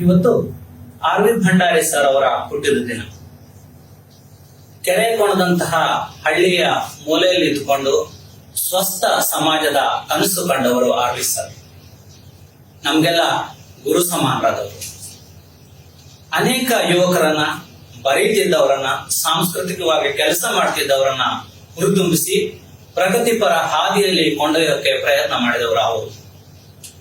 ಇವತ್ತು R V Bhandari sir ಅವರ ಹುಟ್ಟಿದ ದಿನ. ಕೆರೆ ಕೊಣದಂತಹ ಹಳ್ಳಿಯ ಮೂಲೆಯಲ್ಲಿ ಇದ್ದುಕೊಂಡು ಸ್ವಸ್ಥ ಸಮಾಜದ ಕನಸು ಕಂಡವರು ಆರ್ ವಿ ಸರ್. ನಮ್ಗೆಲ್ಲ ಗುರು ಸಮಾನರಾದವರು. ಅನೇಕ ಯುವಕರನ್ನ ಬರೀತಿದ್ದವರನ್ನ ಸಾಂಸ್ಕೃತಿಕವಾಗಿ ಕೆಲಸ ಮಾಡ್ತಿದ್ದವರನ್ನ ಹುರಿದುಂಬಿಸಿ ಪ್ರಗತಿಪರ ಹಾದಿಯಲ್ಲಿ ಕೊಂಡೊಯ್ಯೋಕೆ ಪ್ರಯತ್ನ ಮಾಡಿದವರು ಅವರು.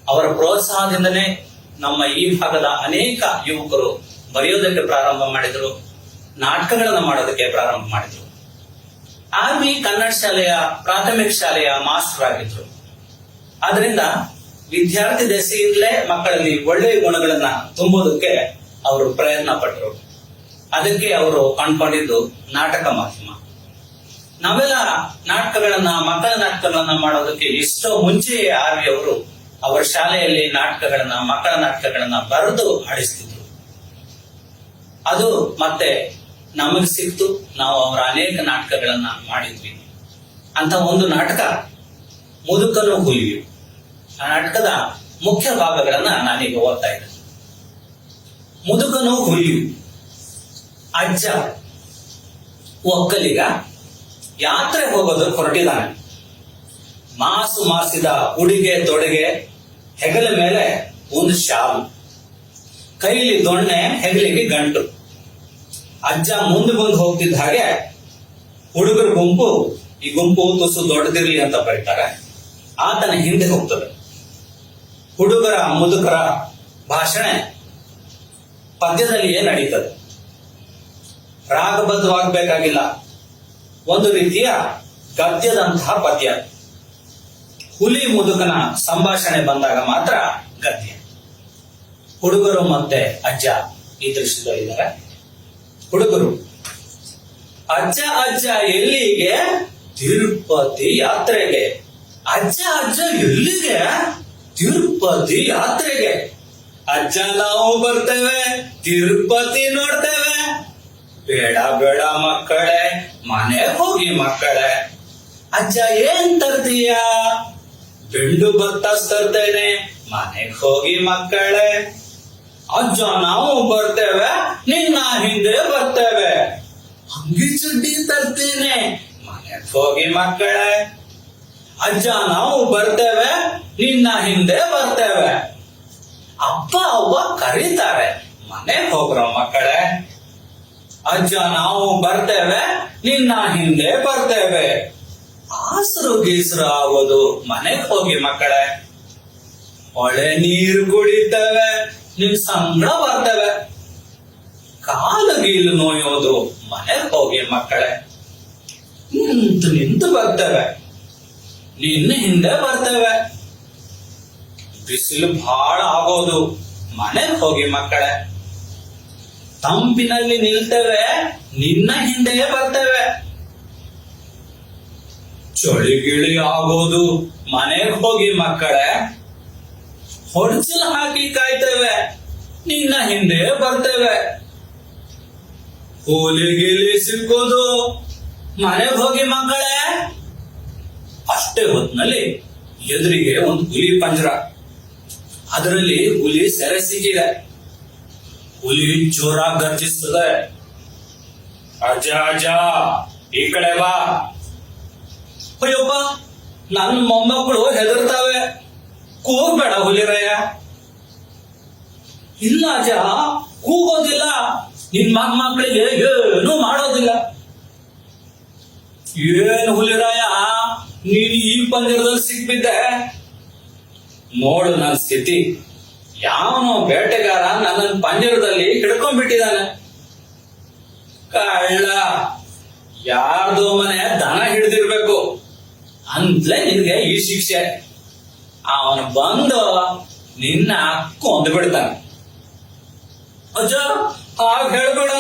ಅವರ ಪ್ರೋತ್ಸಾಹದಿಂದನೇ ನಮ್ಮ ಈ ಭಾಗದ ಅನೇಕ ಯುವಕರು ಬರೆಯೋದಕ್ಕೆ ಪ್ರಾರಂಭ ಮಾಡಿದರು, ನಾಟಕಗಳನ್ನು ಮಾಡೋದಕ್ಕೆ ಪ್ರಾರಂಭ ಮಾಡಿದ್ರು. ಆರ್ಮಿ, ಕನ್ನಡ ಶಾಲೆಯ, ಪ್ರಾಥಮಿಕ ಶಾಲೆಯ ಮಾಸ್ಟರ್ ಆಗಿದ್ರು. ಆದ್ರಿಂದ ವಿದ್ಯಾರ್ಥಿ ದೆಸೆಯಿಂದಲೇ ಮಕ್ಕಳಲ್ಲಿ ಒಳ್ಳೆಯ ಗುಣಗಳನ್ನ ತುಂಬೋದಕ್ಕೆ ಅವರು ಪ್ರಯತ್ನ ಪಟ್ಟರು ಅದಕ್ಕೆ ಅವರು ಕಂಡುಕೊಂಡಿದ್ದು ನಾಟಕ ಮಾಧ್ಯಮ. ನಾವೆಲ್ಲ ನಾಟಕಗಳನ್ನ, ಮಕ್ಕಳ ನಾಟಕಗಳನ್ನ ಮಾಡೋದಕ್ಕೆ ಎಷ್ಟೋ ಮುಂಚೆಯೇ ಆರ್ವಿ ಅವರು ಅವರ ಶಾಲೆಯಲ್ಲಿ ನಾಟಕಗಳನ್ನ, ಮಕ್ಕಳ ನಾಟಕಗಳನ್ನ ಬರೆದು ಆಡಿಸ್ತಿದ್ರು ಅದು ಮತ್ತೆ ನಮಗೆ ಸಿಕ್ತು, ನಾವು ಅವರ ಅನೇಕ ನಾಟಕಗಳನ್ನ ಮಾಡಿದ್ವಿ. ಅಂತ ಒಂದು ನಾಟಕ ಮುದುಕನು ಹುಲಿಯು. ಆ ನಾಟಕದ ಮುಖ್ಯ ಭಾಗಗಳನ್ನ ನಾನೀಗ ಓದ್ತಾ ಇದ್ದೆ. ಮುದುಕನು ಹುಲಿಯು. ಅಜ್ಜ ಒಕ್ಕಲಿಗ ಯಾತ್ರೆ ಹೋಗೋದು ಹೊರಟಿದ್ದಾನೆ. ಮಾಸು ಮಾಸಿದ ಉಡುಗೆ ತೊಡುಗೆ ಹೆಗಲ ಮೇಲೆ ಒಂದು ಶಾಲು. ಕೈಲಿ ದೊಣ್ಣೆ, ಹೆಗಲಿಗೆ ಗಂಟು. ಅಜ್ಜ ಮುಂದೆ ಮುಂದೆ ಹೋಗ್ತಿದ್ದ ಹಾಗೆ ಹುಡುಗರ ಗುಂಪು, ಈ ಗುಂಪು ತುಸು ದೊಡ್ಡದಿರ್ಲಿ ಅಂತ ಬರೀತಾರೆ. ಆತನ ಹಿಂದೆ ಹೋಗ್ತದೆ. ಹುಡುಗರ ಮುದುಕರ ಭಾಷಣೆ ಪದ್ಯದಲ್ಲಿಯೇ ನಡೀತದೆ? ರಾಗಬದ್ಧವಾಗಬೇಕಾಗಿಲ್ಲ. ಒಂದು ರೀತಿಯ ಗದ್ಯದಂತಹ ಪದ್ಯ. ಹುಲಿ ಮುದುಕನ ಸಂಭಾಷಣೆ ಬಂದಾಗ ಮಾತ್ರ ಗದ್ಯ. ಹುಡುಗರು ಮತ್ತೆ ಅಜ್ಜ ಈ ದೃಶ್ಯದಲ್ಲಿದ್ದಾರೆ ಹುಡುಗರು, ಅಜ್ಜ ಅಜ್ಜ ಎಲ್ಲಿಗೆ? ತಿರುಪತಿ ಯಾತ್ರೆಗೆ. ಅಜ್ಜ ಅಜ್ಜ ಎಲ್ಲಿಗೆ? ತಿರುಪತಿ ಯಾತ್ರೆಗೆ. ಅಜ್ಜ ನಾವು ಬರ್ತೇವೆ, ತಿರುಪತಿ ನೋಡ್ತೇವೆ. ಬೇಡ ಬೇಡ ಮಕ್ಕಳೇ ಮನೆ ಹೋಗಿ ಮಕ್ಕಳೇ. ಅಜ್ಜ ಏನ್ ತರ್ತೀಯ? ಬೆಂಡು ಭತ್ತ ತರ್ತೇನೆ ಮನೆಗ್ ಹೋಗಿ ಮಕ್ಕಳೇ, ಅಜ್ಜ ನಾವು ಬರ್ತೇವೆ, ನಿನ್ನ ಹಿಂದೆ ಬರ್ತೇವೆ. ಅಂಗಿ ಚಡ್ಡಿ ತರ್ತೇನೆ. ಮನೆಗ್ ಹೋಗಿ ಮಕ್ಕಳೇ, ಅಜ್ಜ ನಾವು ಬರ್ತೇವೆ, ನಿನ್ನ ಹಿಂದೆ ಬರ್ತೇವೆ. ಅಪ್ಪ, ಅವ್ವ ಕರೀತಾರೆ, ಮನೆಗ್ ಹೋಗ್ರ ಮಕ್ಕಳೇ. ಅಜ್ಜ ನಾವು ಬರ್ತೇವೆ, ನಿನ್ನ ಹಿಂದೆ ಬರ್ತೇವೆ. ಆಸರು ಗೀಸರು ಆಗೋದು ಮನೆಗೆ ಹೋಗಿ ಮಕ್ಕಳೇ, ಹೊಳೆ ನೀರು ಕುಡಿತವೆ, ನಿಮ್ ಸಂಬಳ ಬರ್ತವೆ. ಕಾಲು ಗೀಲು ನೋಯೋದು ಮನೆಗೆ ಹೋಗಿ ಮಕ್ಕಳೇ, ನಿಂತು ನಿಂತು ಬರ್ತವೆ, ನಿನ್ನ ಹಿಂದೆ ಬರ್ತವೆ. ಬಿಸಿಲು ಬಹಳ ಆಗೋದು ಮನೆಗೆ ಹೋಗಿ ಮಕ್ಕಳೇ, ತಂಪಿನಲ್ಲಿ ನಿಲ್ತವೆ, ನಿನ್ನ ಹಿಂದೆ ಬರ್ತೇವೆ. ಚಳಿ ಗಿಳಿ ಆಗೋದು ಮನೆಗ್ ಹೋಗಿ ಮಕ್ಕಳೇ ಹೊಡ್ಸಲ್ ಹಾಕಿ ಕಾಯ್ತೇವೆ. ನಿನ್ನ ಹಿಂದೆ ಬರ್ತೇವೆ. ಹುಲಿ ಗಿಲಿ ಸಿಕ್ಕೋದು ಮನೆಗ್ ಹೋಗಿ ಮಕ್ಕಳೇ. ಅಷ್ಟೇ ಹೊತ್ತಿನಲ್ಲಿ ಎದುರಿಗೆ ಒಂದು ಹುಲಿ ಪಂಜರ. ಅದರಲ್ಲಿ ಹುಲಿ ಸೆರೆ ಸಿಕ್ಕಿದೆ. ಹುಲಿ ಜೋರಾಗಿ ಗರ್ಜಿಸ್ತದೆ. ಅಜ್ಜ ಅಜ್ಜ, ಈ ಕಡೆ ಬಾ. ಅಯ್ಯಪ್ಪ ನನ್ನ ಮೊಮ್ಮಕ್ಕಳು ಹೆದರ್ತಾವೆ. ಕೂಗ್ಬೇಡ ಹುಲಿರಯ್ಯ ಇಲ್ಲ ಅಜ್ಜ ಕೂಗೋದಿಲ್ಲ. ನಿನ್ ಮಕ್ಕಳಿಗೆ ಏನು ಮಾಡೋದಿಲ್ಲ. ಏನು ಹುಲಿರಾಯ, ನೀನ್ ಈ ಪಂದ್ಯದಲ್ಲಿ ಸಿಕ್ಬಿದ್ದೆ? ನೋಡು ನನ್ನ ಸ್ಥಿತಿ. ಯಾವನೋ ಬೇಟೆಗಾರ ನನ್ನ ಪಂಜರದಲ್ಲಿ ಹಿಡ್ಕೊಂಡ್ಬಿಟ್ಟಿದ್ದಾನೆ ಕಳ್ಳ ಯಾರ್ದೋ ಮನೆ ದನ ಹಿಡ್ದಿರ್ಬೇಕು. ಅಂತಲೇ ನಿನಗೆ ಈ ಶಿಕ್ಷೆ ಅವನು ಬಂದು ನಿನ್ನ ಕೊಂದು ಬಿಡ್ತಾನೆ. ಅಜ್ಜ, ಹಾಗೆ ಹೇಳ್ಬೇಡ.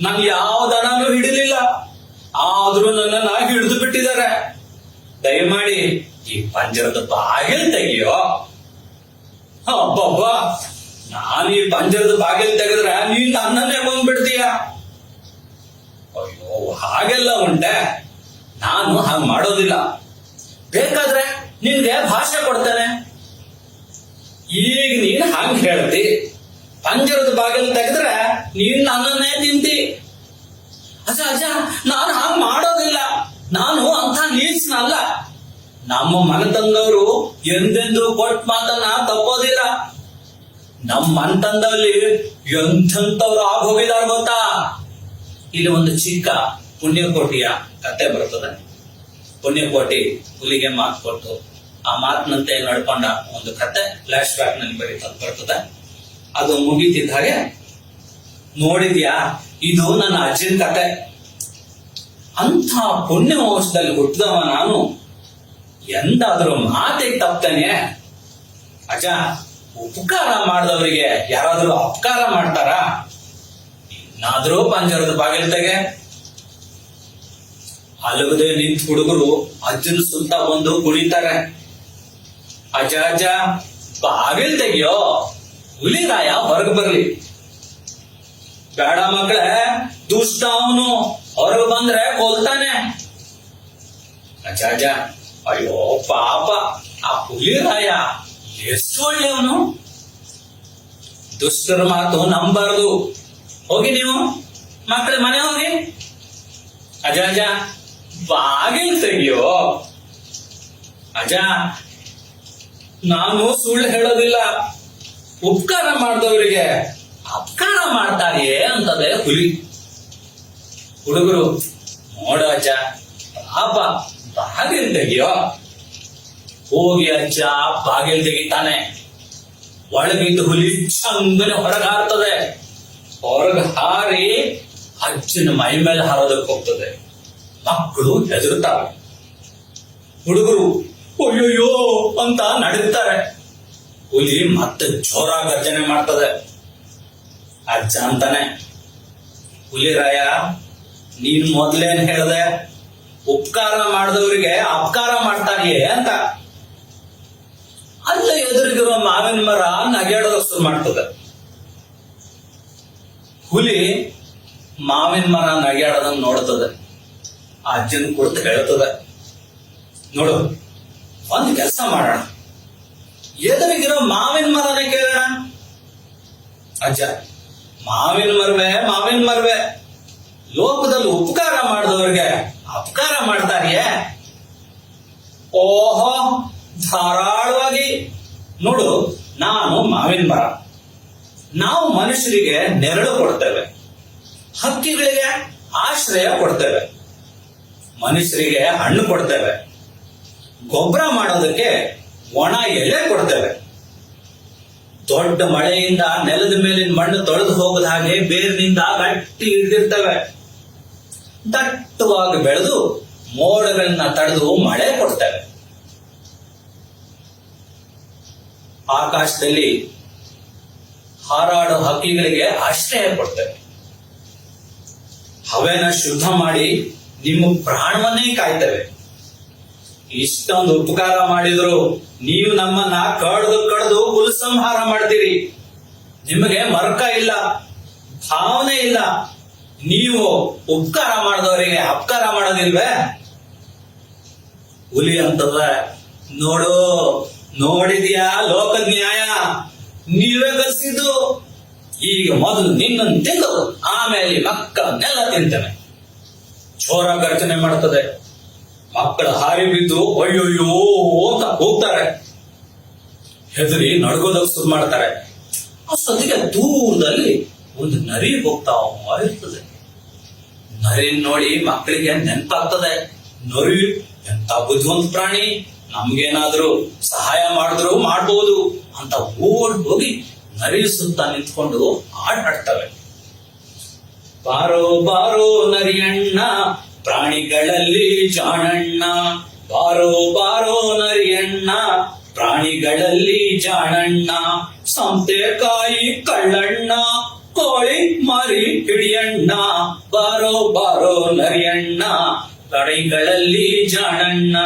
ನನ್ ಯಾವ ದನನೂ ಹಿಡಿಲಿಲ್ಲ. ಆದ್ರೂ ನನ್ನ ಹಿಡಿದು ಬಿಟ್ಟಿದ್ದಾರೆ. ದಯಮಾಡಿ ಈ ಪಂಜರದ ಬಾಗಿಲು ತೆಗಿಯೋ. ಅಬ್ಬಬ್ಬ. ನಾನು ಈ ಪಂಜರದ ಬಾಗಿಲು ತೆಗೆದ್ರೆ ನೀನ್ ನನ್ನನ್ನೇ ಬಂದ್ಬಿಡ್ತೀಯ? ಅಯ್ಯೋ, ಹಾಗೆಲ್ಲ ಉಂಟೆ. ನಾನು ಹಾಗೆ ಮಾಡೋದಿಲ್ಲ. ಬೇಕಾದ್ರೆ ನಿನ್ಗೆ ಭಾಷೆ ಕೊಡ್ತೇನೆ. ಈಗ ನೀನ್ ಹಂಗೆ ಹೇಳ್ತಿ. ಪಂಜರದ ಬಾಗಿಲು ತೆಗೆದ್ರೆ ನೀನ್ ನನ್ನನ್ನೇ ತಿಂತಿ. ಅಜ್ಜ ಅಜ್ಜ, ನಾನು ಹಾಗೆ ಮಾಡೋದಿಲ್ಲ. ನಾನು ಅಂತ ನೀಚನಲ್ಲ. ನಮ್ಮ ಮನೆತಂದವರು ಎಂದೆಂದು ಕೊಟ್ಟ ಮಾತನ್ನ ತಪ್ಪೋದಿಲ್ಲ. ನಮ್ಮ ಮನತಂದಲ್ಲಿ ಎಂಥವ್ರು ಆಗೋಗಿದಾರ ಗೊತ್ತಾ? ಇಲ್ಲಿ ಒಂದು ಚಿಕ್ಕ ಪುಣ್ಯಕೋಟಿಯ ಕತೆ ಬರ್ತದೆ. ಪುಣ್ಯಕೋಟಿ ಹುಲಿಗೆ ಮಾತು ಕೊಟ್ಟು ಆ ಮಾತಿನಂತೆ ನಡ್ಕೊಂಡ ಒಂದು ಕತೆ ಫ್ಲಾಶ್ ಬ್ಯಾಕ್ನಲ್ಲಿ ಬರೀತದ ಬರ್ತದೆ. ಅದು ಮುಗೀತಿದ್ದ ಹಾಗೆ ನೋಡಿದ್ಯಾ? ಇದು ನನ್ನ ಅಜ್ಜನ ಕತೆ. ಅಂತ ಪುಣ್ಯ ವಂಶದಲ್ಲಿ ಹುಟ್ಟಿದವ ನಾನು. ಎಂದಾದ್ರೂ ಮಾತೆ ತಪ್ತೇನೆ? ಅಜ್ಜ, ಉಪಕಾರ ಮಾಡಿದವರಿಗೆ ಯಾರಾದ್ರೂ ಅಪಕಾರ ಮಾಡ್ತಾರಾ? ಇನ್ನಾದ್ರೂ ಪಂಜರದ ಬಾಗಿಲು ಅಲಗದೆ ನಿಂತ ಹುಡುಗರು ಅಜ್ಜನ ಸುತ್ತ ಬಂದು ಕುಣಿತಾರೆ. ಅಜ್ಜ ಅಜ್ಜ, ಬಾಗಿಲ್ ತೆಗಿಯೋ ಹುಲಿರಾಯ ಹೊರಗ್ ಬರ್ಲಿ. ಬೇಡ ಮಕ್ಕಳೇ ದುಷ್ಟ ಅವನು ಹೊರಗೆ ಬಂದ್ರೆ ಕೊಲ್ತಾನೆ. ಅಜ್ಜ ಅಜ್ಜ, ಅಯ್ಯೋ ಪಾಪ, ಆ ಹುಲಿರಾಯ ಎಷ್ಟು ಒಳ್ಳೆಯವನು? ದುಷ್ಟರ ಮಾತು ನಂಬಾರದು. ಹೋಗಿ ನೀವು, ಮಕ್ಕಳ ಮನೆ ಹೋಗಿ. ಅಜ್ಜ ಅಜ್ಜ ಬಾಗಿಲು ತೆಗಿಯೋ? ಅಜ ನಾನು ಸುಳ್ಳು ಹೇಳೋದಿಲ್ಲ. ಉಪಕಾರ ಮಾಡಿದವರಿಗೆ ಅಪಕಾರ ಮಾಡ್ತಾರೆಯೇ ಅಂತದೆ ಹುಲಿ. ಹುಡುಗರು, ನೋಡ ಅಜ್ಜ, ಪಾಪ, ಬಾಗಿಲ್ ತೆಗಿಯೋ? ಹೋಗಿ ಅಜ್ಜ, ಬಾಗಿಲ್ ತೆಗಿತಾನೆ. ಒಳಗಿದ್ದ ಹುಲಿ ಚಂದನೆ ಹೊರಗೆ ಹಾರ್ತದೆ. ಹೊರಗೆ ಹಾರಿ ಅಜ್ಜನ ಮೈ ಮೇಲೆ ಹಾರೋದಕ್ಕೆ ಹೋಗ್ತದೆ. ಮಕ್ಕಳು ಹೆದರುತ್ತಾರೆ. ಹುಡುಗರು, ಅಯ್ಯೋಯ್ಯೋ ಅಂತ ನಡೀತಾರೆ. ಹುಲಿ ಮತ್ತೆ ಜೋರಾಗಿ ಗರ್ಜನೆ ಮಾಡ್ತದೆ. ಅಜ್ಜ ಅಂತಾನೆ ಹುಲಿರಾಯ ನೀನ್ ಮೊದ್ಲೇನ್ ಹೇಳ್ದೆ? ಉಪಕಾರ ಮಾಡಿದವರಿಗೆ ಅಪಕಾರ ಮಾಡ್ತಾನೆಯೇ ಅಂತ. ಅಲ್ಲ ಎದುರಿಗಿರೋ ಮಾವಿನ ಮರ ನಗೆಡೋದ ಶುರು ಮಾಡ್ತದೆ. ಹುಲಿ ಮಾವಿನ ಮರ ನಗೆಡೋದನ್ನ ನೋಡ್ತದೆ. ಆ ಅಜ್ಜನ ಕುಳಿತು ಹೇಳ್ತದ ನೋಡು, ಒಂದು ಕೆಲಸ ಮಾಡೋಣ. ಎದುರಿಗಿರೋ ಮಾವಿನ ಮರನ ಕೇಳೋಣ. ಅಜ್ಜ, ಮಾವಿನ ಮರವೆ ಮಾವಿನ ಮರವೆ. ಲೋಕದಲ್ಲಿ ಉಪಕಾರ ಮಾಡಿದವ್ರಿಗೆ ಅಪಕಾರ ಮಾಡ್ತಾರಿಯೇ? ಓಹೋ, ಧಾರಾಳವಾಗಿ. ನೋಡು, ನಾನು ಮಾವಿನ ಮರ. ನಾವು ಮನುಷ್ಯರಿಗೆ ನೆರಳು ಕೊಡ್ತೇವೆ. ಹಕ್ಕಿಗಳಿಗೆ ಆಶ್ರಯ ಕೊಡ್ತೇವೆ. ಮನುಷ್ಯರಿಗೆ ಹಣ್ಣು ಕೊಡ್ತೇವೆ. ಗೊಬ್ಬರ ಮಾಡೋದಕ್ಕೆ ಒಣ ಎಲೆ ಕೊಡ್ತೇವೆ. ದೊಡ್ಡ ಮಳೆಯಿಂದ ನೆಲದ ಮೇಲಿನ ಮಣ್ಣು ತೊಳೆದು ಹೋಗದ ಹಾಗೆ ಬೇರಿನಿಂದ ಗಟ್ಟಿ ಹಿಡಿದಿರ್ತವೆ. ದಟ್ಟವಾಗಿ ಬೆಳೆದು ಮೋಡಗಳನ್ನ ತಡೆದು ಮಳೆ ಕೊಡ್ತವೆ. ಆಕಾಶದಲ್ಲಿ ಹಾರಾಡೋ ಹಕ್ಕಿಗಳಿಗೆ ಆಶ್ರಯ ಕೊಡ್ತವೆ. ಹವೆನ ಶುದ್ಧ ಮಾಡಿ ನಿಮ್ಮ ಪ್ರಾಣವನ್ನೇ ಕಾಯ್ತವೆ. ಇಷ್ಟೊಂದು ಉಪಕಾರ ಮಾಡಿದ್ರು ನೀವು ನಮ್ಮನ್ನ ಕಡ್ದು ಕಡ್ದು ಹುಲ್ ಸಂಹಾರ ಮಾಡ್ತೀರಿ. ನಿಮಗೆ ಮರ್ಕ ಇಲ್ಲ, ಭಾವನೆ ಇಲ್ಲ. ನೀವು ಉಪಕಾರ ಮಾಡಿದವರಿಗೆ ಅಪಕಾರ ಮಾಡೋದಿಲ್ವೇ? ಹುಲಿ ಅಂತದ ನೋಡು, ನೋಡಿದ್ಯಾ ಲೋಕ ನ್ಯಾಯ? ನೀವೇ ಕಲಿಸಿದ್ದು. ಈಗ ಮೊದಲು ನಿನ್ನನ್ನು ತಿಂದು, ಆಮೇಲೆ ಮಕ್ಕಳನ್ನೆಲ್ಲ ತಿಂತೇನೆ ಚೋರ ಗರ್ಜನೆ ಮಾಡ್ತದೆ. ಮಕ್ಕಳ ಹಾರಿ ಬಿದ್ದು ಅಯ್ಯೋಯ್ಯೋ ಅಂತ ಹೋಗ್ತಾರೆ. ಹೆದರಿ ನಡ್ಗೋದಕ್ಕೆ ಶುರು ಮಾಡ್ತಾರೆ. ಅಷ್ಟೊತ್ತಿಗೆ ದೂರದಲ್ಲಿ ಒಂದು ನರಿ ಹೋಗ್ತಾ ಇರ್ತದೆ ನರಿ ನೋಡಿ ಮಕ್ಕಳಿಗೆ ನೆನ್ಪಾಗ್ತದೆ. ನರಿ ಎಂತ ಬುದ್ಧಿವಂತ ಪ್ರಾಣಿ, ನಮ್ಗೇನಾದ್ರೂ ಸಹಾಯ ಮಾಡಿದ್ರು ಮಾಡ್ಬೋದು ಅಂತ ಓಡ್ ಹೋಗಿ ನರಿ ಸುತ್ತ ನಿಂತ್ಕೊಂಡು ಆಟ ಆಡ್ತವೆ. ಬಾರೋ ಬಾರೋ ನರಿಯಣ್ಣ, ಪ್ರಾಣಿಗಳಲ್ಲಿ ಜಾಣಣ್ಣ. ಬಾರೋ ಬಾರೋ ನರಿಯಣ್ಣ, ಪ್ರಾಣಿಗಳಲ್ಲಿ ಜಾಣಣ್ಣ. ಸಂತೆಕಾಯಿ ಕಳ್ಳಣ್ಣ, ಕೋಳಿ ಮರಿ ಹಿಡಿಯಣ್ಣ. ಬಾರೋ ಬಾರೋ ನರಿಯಣ್ಣ, ಪ್ರಾಣಿಗಳಲ್ಲಿ ಜಾಣಣ್ಣ.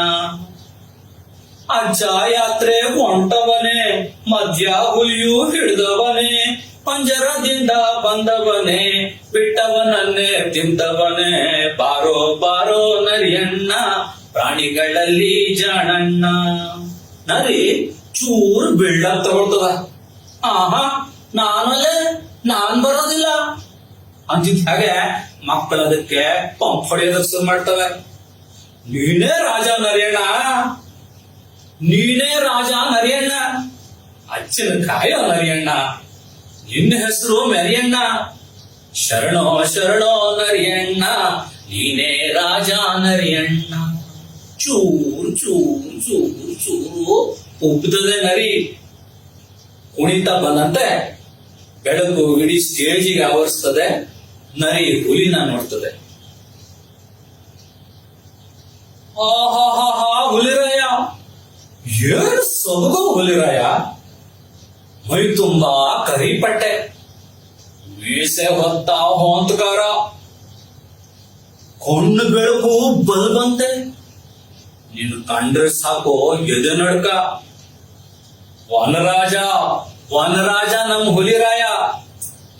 ಅಜ್ಜ ಯಾತ್ರೆ ಹೊಂಟವನೇ ಮಧ್ಯ ಹುಲಿಯು ಹಿಡಿದವನೇ, ಪಂಜರದಿಂದ ಬಂದವನೇ, ಬಿಟ್ಟವನನ್ನೇ ತಿಂದವನೇ. ಬಾರೋ ಬಾರೋ ನರಿಯಣ್ಣ, ಪ್ರಾಣಿಗಳಲ್ಲಿ ಜಾಣಣ್ಣ ನರಿ ಚೂರ್ ಬಿಲ್ಡಪ್ ತಗೊಳ್ತದ ಆಹಾ, ನಾನಲ್ಲೇ, ನಾನ್ ಬರೋದಿಲ್ಲ. ಅಂತಿದ್ದ ಹಾಗೆ ಮಕ್ಕಳದಕ್ಕೆ ಪಂಪ್ ಹೊಡೆಯೋದಕ್ಕೆ ಶುರು ಮಾಡ್ತವೆ. ನೀನೇ ರಾಜ ನರಿಯಣ್ಣ. ನೀನೇ ರಾಜ ನರಿಯಣ್ಣ ಅಚ್ಚಿನ ಕಾಯ ನರಿಯಣ್ಣ ನಿನ್ನ ಹೆಸರು ಮೆರಿಯಣ್ಣ. ಶರಣೋ ಶರಣೋ ನರಿಯಣ್ಣ ನೀನೇ ರಾಜ ನರಿಯಣ್ಣ ಚೂರು ಚೂರು ಚೂರು ಚೂರು ಉಬ್ತದೆ ನರಿ. ಕುಣಿತ ಬಂದಂತೆ ಬೆಳಕು ಇಡೀ ಸ್ಟೇಜಿಗೆ ಆವರಿಸ್ತದೆ. ನರಿ ಹುಲಿನ ನೋಡ್ತದೆ. ಆಹಾಹಾಹಾ, ಹುಲಿರಾಯ ಏನು ಸೊಬಗ ಹುಲಿರಾಯ ಮೈ ತುಂಬಾ ಕರಿಪಟ್ಟೆ. ಮೀಸೆ ಹೊತ್ತ ಹೊಂತಕಾರ ಕಣ್ಣು ಬೆಳಕು ಬಲ್ಬಂತೆ ನೀನು ಕಂಡ್ರೆ ಸಾಕು ಎದೆ ನಡ್ಕ. ವನರಾಜ ವನರಾಜ ನಮ್ ಹುಲಿರಾಯ.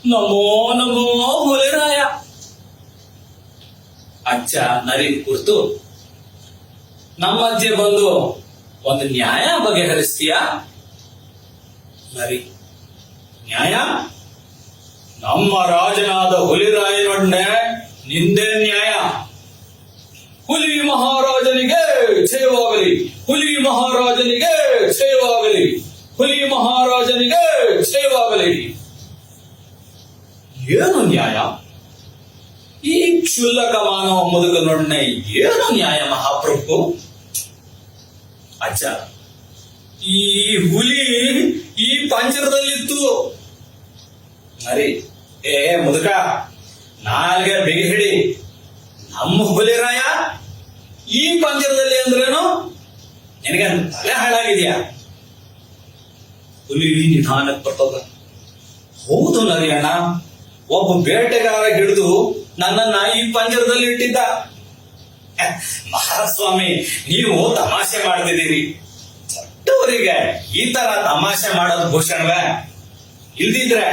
ನಮೋ ನಮೋ ಹುಲಿರಾಯ. ಅಚ್ಚ ನರಿ ಕುರ್ತು ನಮ್ಮ ಮಧ್ಯೆ ಬಂದು ಒಂದು ನ್ಯಾಯ ಬಗೆಹರಿಸ್ತೀಯ? ನರಿ ನ್ಯಾಯ? ನಮ್ಮ ರಾಜನಾದ ಹುಲಿರಾಯನೊಡನೆ ನಿಂದೆ ನ್ಯಾಯ. ಹುಲಿ ಮಹಾರಾಜನಿಗೆ ಜಯವಾಗಲಿ ಹುಲಿ ಮಹಾರಾಜನಿಗೆ ಜಯವಾಗಲಿ ಹುಲಿ ಮಹಾರಾಜನಿಗೆ ಜಯವಾಗಲಿ ಏನು ನ್ಯಾಯ? ಈ ಕ್ಷುಲ್ಲಕ ಮಾನವ ಮುದುಕನೊಡನೆ ಏನು ನ್ಯಾಯ ಮಹಾಪ್ರಭು? ಅಜ್ಜ, ಈ ಹುಲಿ ಈ ಪಂಜರದಲ್ಲಿತ್ತು. ಅರಿ ಏ ಮುದುಕ, ನಾಲ್ಗೆ ಬಿಗಿ ಹಿಡಿ. ನಮ್ಮ ಹುಲಿರಾಯ ಈ ಪಂಜರದಲ್ಲಿ ಅಂದ್ರೇನು? ನಿನಗೆ ತಲೆ ಹಾಳಾಗಿದ್ಯಾ? ಹುಲಿ ನಿಧಾನಕ್ಕೆ ಬರ್ತದ. ಹೌದು ನರಿಯಣ್ಣ, ಒಬ್ಬ ಬೇಟೆಗಾರ ಹಿಡಿದು ನನ್ನನ್ನ ಈ ಪಂಜರದಲ್ಲಿ ಇಟ್ಟಿದ್ದ. ಮಹಾಸ್ವಾಮಿ, ನೀವು ತಮಾಷೆ ಮಾಡ್ತಿದ್ದೀರಿ. ದೊಡ್ಡವರಿಗೆ ಈ ತರ ತಮಾಷೆ ಮಾಡೋದು ಭೂಷಣವೇ? ಇಲ್ದಿದ್ರೆ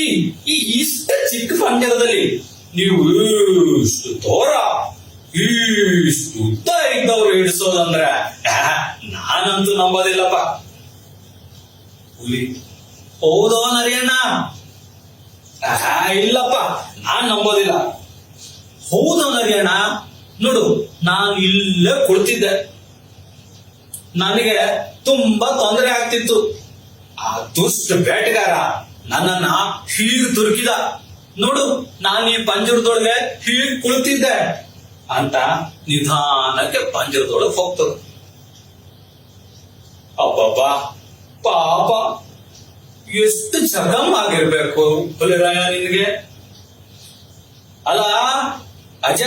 ಈ ಈ ಇಷ್ಟ ಚಿಕ್ಕ ಪಂದ್ಯದಲ್ಲಿ ನೀವು ಇಷ್ಟು ದೂರ, ಇಷ್ಟು ಉದ್ದ ಇದ್ದವ್ರು ಹಿಡಿಸೋದಂದ್ರೆ ನಾನಂತೂ ನಂಬೋದಿಲ್ಲಪ್ಪ. ಹುಲಿ, ಹೌದೋ ನರಿಯಣ್ಣ? ಇಲ್ಲಪ್ಪ, ನಾನ್ ನಂಬೋದಿಲ್ಲ. ಹೌದೋ ನರಿಯಣ್ಣ? ನೋಡು, ನಾನು ಇಲ್ಲೇ ಕುಳಿತಿದ್ದೆ. ನನಗೆ ತುಂಬಾ ತೊಂದರೆ ಆಗ್ತಿತ್ತು. ಆ ದುಷ್ಟ ಬೇಟೆಗಾರ ನನ್ನನ್ನ ಹೀಗೆ ತುರುಕಿದ. ನೋಡು, ನಾನು ಈ ಪಂಜರದೊಳಗೆ ಹೀಗೆ ಕುಳಿತಿದ್ದೆ ಅಂತ ನಿಧಾನಕ್ಕೆ ಪಂಜರದೊಳಗೆ ಹೋಗ್ತದೆ. ಅಬ್ಬಬ್ಬಾ, ಪಾಪ. ಎಷ್ಟು ಜಗಮ್ ಆಗಿರ್ಬೇಕು ಹುಲಿರಾಯ ನಿನಗೆ. ಅಲ್ಲ ಅಜ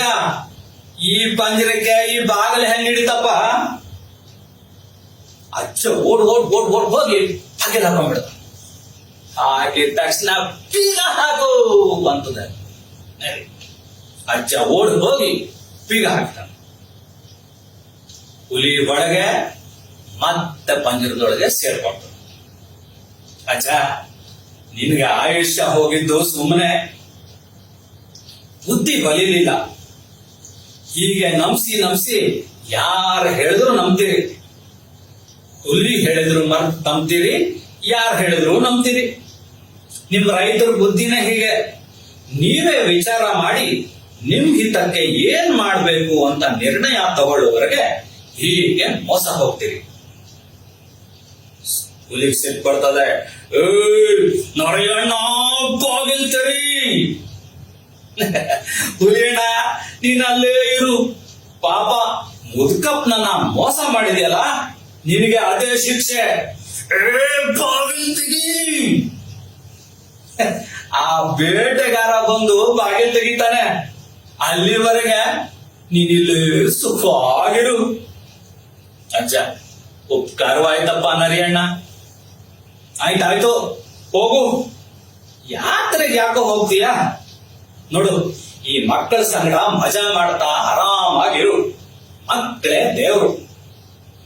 ಈ ಪಂಜರಕ್ಕೆ ಈ ಬಾಗಿಲು ಹೆಂಗ್ ಹಿಡಿತಪ್ಪ? ಅಚ್ಚ ಓಡ್ ಓಡ್ ಓಡ್ ಓಡ್, ಹೋಗಿ ಬಾಗಿಲು ಹಾಕೊಂಡ್ಬಿಡ್ತ ಹಾಕಿದ ತಕ್ಷಣ ಪೀಗ ಹಾಕು ಅಂತದ. ಅಜ್ಜ ಓಡ್, ಹೋಗಿ ಪೀಗ ಹಾಕ್ತಾನ ಹುಲಿ ಒಳಗೆ ಮತ್ತೆ ಪಂಜರದೊಳಗೆ ಸೇರ್ಕೊಂಡು ಅಜ್ಜ ನಿನಗೆ ಆಯುಷ್ಯ ಹೋಗಿದ್ದು ಸುಮ್ಮನೆ ಬುದ್ಧಿ ಬಲಿಲಿಲ್ಲ. ಹೀಗೆ ನಂಬಿಸಿ ನಂಬಿಸಿ ಯಾರು ಹೇಳಿದ್ರು ನಂಬ್ತೀರಿ. ಹುಲಿ ಹೇಳಿದ್ರು ಮರ್, ನಂಬ್ತೀರಿ, ಯಾರು ಹೇಳಿದ್ರು ನಂಬ್ತೀರಿ. ನಿಮ್ ರೈತರ ಬುದ್ಧಿನೇ ಹೀಗೆ. ನೀವೇ ವಿಚಾರ ಮಾಡಿ ನಿಮ್ ಹಿತಕ್ಕೆ ಏನ್ ಮಾಡಬೇಕು ಅಂತ ನಿರ್ಣಯ ತಗೊಳ್ಳುವವರೆಗೆ ಹೀಗೆ ಮೋಸ ಹೋಗ್ತೀರಿ. ಹುಲಿಗೆ ಸಿಟ್ಟು ಬರ್ತದೆ. ಏ ತೆರಿ. ಹುಲಿಯಣ್ಣ, ನೀನ್ ಅಲ್ಲೇ ಇರು. ಪಾಪ ಮುದುಕಪ್ ನನ್ನ ಮೋಸ ಮಾಡಿದ್ಯಲ್ಲ, ನಿನಗೆ ಅದೇ ಶಿಕ್ಷೆ. ಆ ಬೇಟೆಗಾರ ಬಂದು ಬಾಗಿಲು ತೆಗಿತಾನೆ. ಅಲ್ಲಿವರೆಗೆ ನೀನಿಲ್ಲಿ ಸುಖವಾಗಿರು. ಅಜ್ಜ, ಉಪಕಾರವಾಯ್ತಪ್ಪ ನರಿಯಣ್ಣ. ಆಯ್ತಾಯ್ತು, ಹೋಗು. ಯಾತ್ರೆಗೆ ಯಾಕೋ ಹೋಗ್ತೀಯಾ? ನೋಡು, ಈ ಮಕ್ಕಳ ಸಂಗಡ ಮಜಾ ಮಾಡ್ತಾ ಆರಾಮಾಗಿರು. ಮಕ್ಕಳೇ ದೇವರು.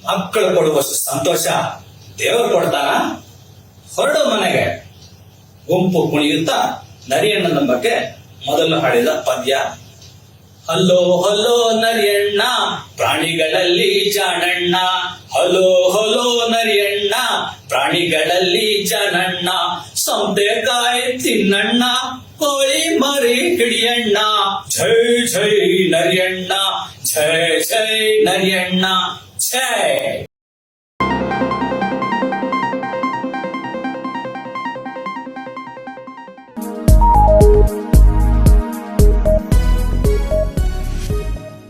ಮಕ್ಕಳು ಕೊಡುವಷ್ಟು ಸಂತೋಷ ದೇವರು ಕೊಡ್ತಾನ? ಹೊರಡು ಮನೆಗೆ. ಗುಂಪು ಕುಣಿಯುತ್ತಾ ನರಿಯಣ್ಣನ ಬಗ್ಗೆ ಮೊದಲು ಹಾಡಿದ ಪದ್ಯ. ಹಲೋ ಹಲೋ ನರಿಯಣ್ಣ, ಪ್ರಾಣಿಗಳಲ್ಲಿ ಜಾಣಣ್ಣ ಹಲೋ ಹಲೋ ನರಿಯಣ್ಣ, ಪ್ರಾಣಿಗಳಲ್ಲಿ ಜಾಣಣ್ಣ ಸೌತೆಕಾಯಿ ತಿನ್ನಣ್ಣ. ಕೋಳಿ ಮರಿ ಹಿಡಿಯಣ್ಣ ಜೈ ಜೈ ನರಿಯಣ್ಣ ಜೈ ಜೈ ನರಿಯಣ್ಣ ಜೈ